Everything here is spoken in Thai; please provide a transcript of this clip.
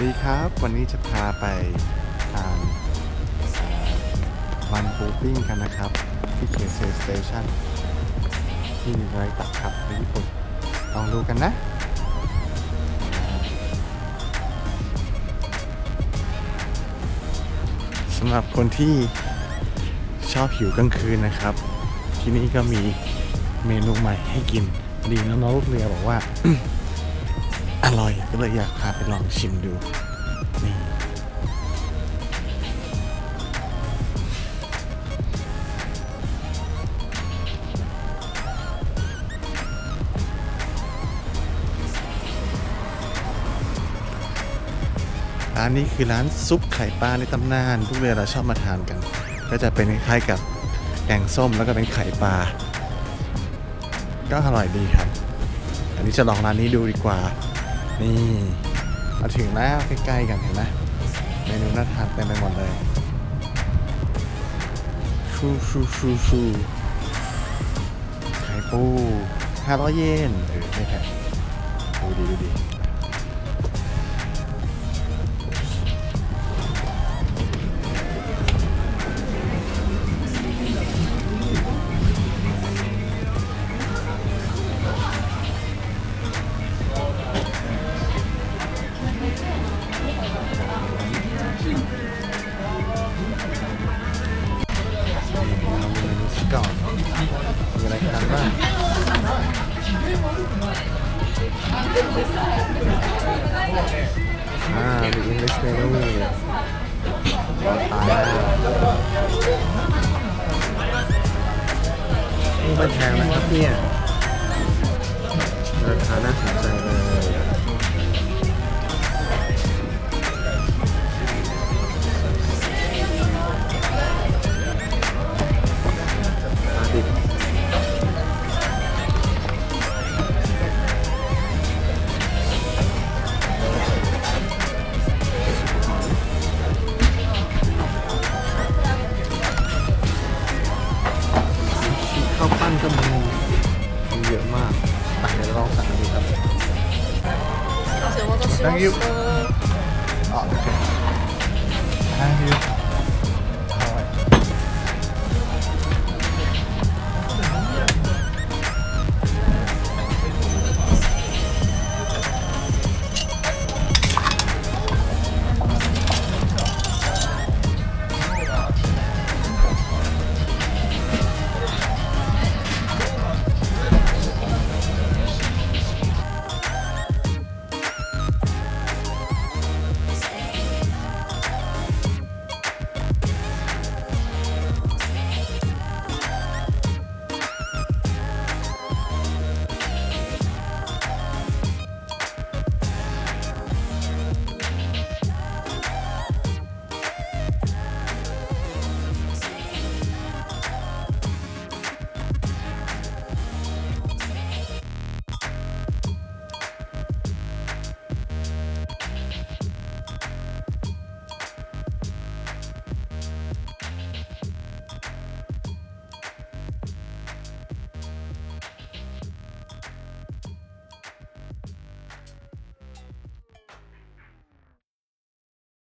ดีครับวันนี้จะพาไปทานมันปูปิ้งกันนะครับ ที่เคเซสเตชันที่ไรตักครับในญี่ปุ่นลองดูกันนะสำหรับคนที่ชอบหิวกลางคืนนะครับ ที่นี่ก็มีเมนูใหม่ให้กิน ดีนะน้องลูกเรือบอกว่า ร่อยก็เลยอยากพาไปลองชิมดูนี่ร้านนี้คือร้านซุปไข่ปลาในตำนานทุกเรือเราชอบมาทานกัน ก็จะเป็นคล้ายๆกับแกงส้มแล้วก็เป็นไข่ปลาก็อร่อยดีครับ อันนี้จะลองร้านนี้ดูดีกว่า นี่มาถึงแล้วใกล้ๆกันเห็นไหมเมนูน่าทานเต็มไปหมดเลยชูชูชูชูไข่ปู500เยนเออไม่แพงดูดีดูดี อ่ามี English menu เราตายแล้วนี่เป็นแพงนะครับเนี่ยราคาน่าสนใจ Thank you